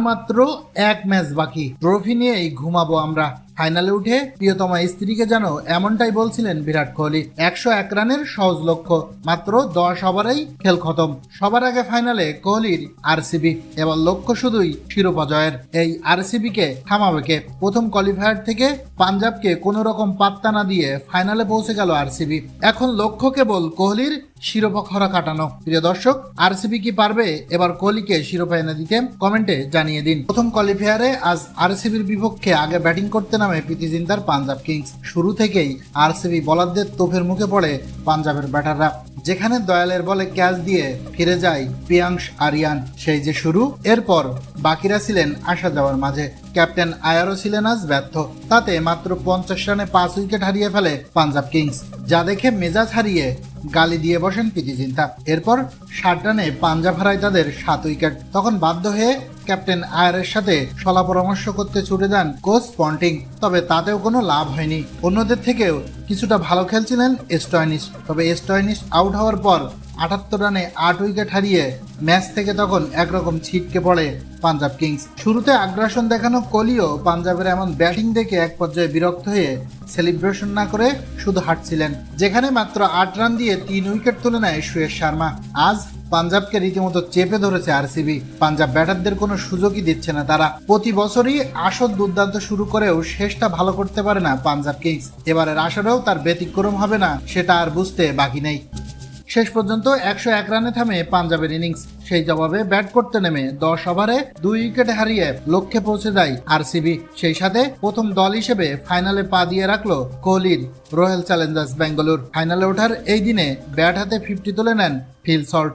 মাত্র এক ম্যাচ বাকি। ট্রফি নিয়েই ঘুমাবো আমরা। ফাইনালে উঠে প্রিয়তমা স্ত্রীকে যেন এমনটাই বলছিলেন বিরাট কোহলি। একশো এক রানের সহজ লক্ষ্য মাত্র দশ ওভারেই খেল খতম। সবার আগে ফাইনালে কোহলির আরসিবি এবার লক্ষ্য শুধুই শিরোপা জয়ের। এই আরসিবি কে থামাবে কে? প্রথম কোয়ালিফায়ার থেকে পাঞ্জাবকে কোনো রকম পাত্তা না দিয়ে ফাইনালে পৌঁছে গেল আরসিবি এখন লক্ষ্য কেবল কোহলির শিরোপা খরা কাটানো। প্রিয় দর্শক, আরসিবি কি পারবে? এবার কোহলিকে শিরোপা এনে দিতে কমেন্টে জানিয়ে দিন। প্রথম কোয়ালিফায়ারে আজ আরসিবির বিপক্ষে আগে ব্যাটিং করতে নামে প্রীতি জিন্দার পাঞ্জাব কিংস। শুরু থেকেই আরসিবি বলারদের তোপের মুখে পড়ে পাঞ্জাবের ব্যাটাররা। যেখানে দয়ালের বলে ক্যাচ দিয়ে ফিরে যায় পিয়াংশ আরিয়ান। সেই যে শুরু, এরপর বাকিরা ছিলেন আসা যাওয়ার মাঝে। ক্যাপ্টেন আয়ারও ছিলেন আজ ব্যর্থ। তাতে মাত্র পঞ্চাশ রানে পাঁচ উইকেট হারিয়ে ফেলে পাঞ্জাব কিংস। যা দেখে মেজাজ হারিয়ে গালি দিয়ে বসেন পিটি জিন্তা এরপর ষাট রানে পাঞ্জাব হারায় তাদের সাত উইকেট। তখন বাধ্য হয়ে ক্যাপ্টেন আয়ারের সাথে সলা পরামর্শ করতে ছুটে যান কোচ পন্টিং। তবে তাতেও কোনো লাভ হয়নি। অন্যদের থেকেও কিছুটা ভালো খেলছিলেন এস্টয়নিস তবে এস্টয়নিস আউট হওয়ার পর আটাত্তর রানে আট উইকেট হারিয়ে ম্যাচ থেকে তখন একরকম ছিটকে পড়ে পাঞ্জাব কিংস। শুরুতে আগ্রাসন দেখানো কোহলিও পাঞ্জাবের এমন ব্যাটিং দেখে এক পর্যায়ে বিরক্ত হয়ে সেলিব্রেশন না করে শুধু হাঁটছিলেন, যেখানে মাত্র আট রান দিয়ে তিন উইকেট তুলে নেয় সুয়েশ শর্মা। আজ পাঞ্জাবকে রীতিমতো চেপে ধরেছে আরসিবি। পাঞ্জাব ব্যাটারদের কোনো সুযোগই দিচ্ছে না তারা। প্রতি বছরই আসর দুর্দান্ত শুরু করেও শেষটা ভালো করতে পারে না পাঞ্জাব কিংস। এবারের আসরেও তার ব্যতিক্রম হবে না, সেটা আর বুঝতে বাকি নেই। শেষ পর্যন্ত একশো এক রানে থামে পাঞ্জাবের ইনিংস। সেই জবাবে ব্যাট করতে নেমে দশ ওভারে দুই উইকেট হারিয়ে লক্ষ্যে পৌঁছে যায় আরসিবি। সেই সাথে প্রথম দল হিসেবে ফাইনালে পা দিয়ে রাখল কোহলির রয়্যাল চ্যালেঞ্জার্স বেঙ্গালুর। ফাইনালে ওঠার এই দিনে ব্যাট হাতে ফিফটি তুলে নেন ফিল সল্ট।